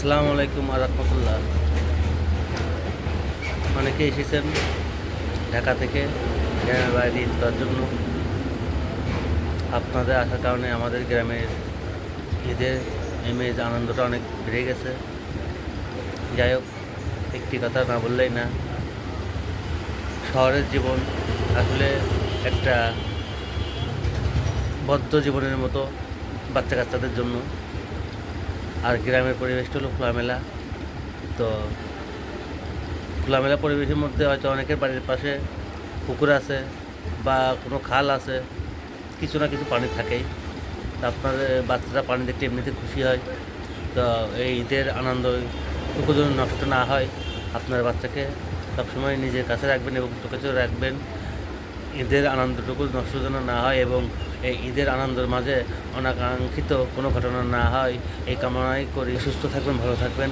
আসসালামু আলাইকুম আরহামতুল্লাহ অনেকে এসেছেন ঢাকা থেকে গ্রামের বাইরে ঈদ করার জন্য। আপনাদের আসার কারণে আমাদের গ্রামের ঈদের ইমেজ আনন্দটা অনেক বেড়ে গেছে। যাই হোক, একটি কথা না বললেই না। শহরের জীবন আসলে একটা বদ্ধ জীবনের মতো বাচ্চা কাচ্চাদের জন্য। আর গ্রামের পরিবেশটা হলো খোলামেলা। তো খোলামেলা পরিবেশের মধ্যে হয়তো অনেকের বাড়ির পাশে পুকুর আছে বা কোনো খাল আছে, কিছু না কিছু পানি থাকেই। তা আপনাদের বাচ্চারা পানি দেখতে এমনিতে খুশি হয়। তো এই ঈদের আনন্দ টুকু নষ্ট না হয়। আপনার বাচ্চাকে সবসময় নিজের কাছে রাখবেন এবং চোখে রাখবেন। ঈদের আনন্দটুকু নষ্ট যেন না হয় এবং এই ঈদের আনন্দের মাঝে অনাকাঙ্ক্ষিত কোনো ঘটনা না হয়, এই কামনাই করি। সুস্থ থাকবেন, ভালো থাকবেন।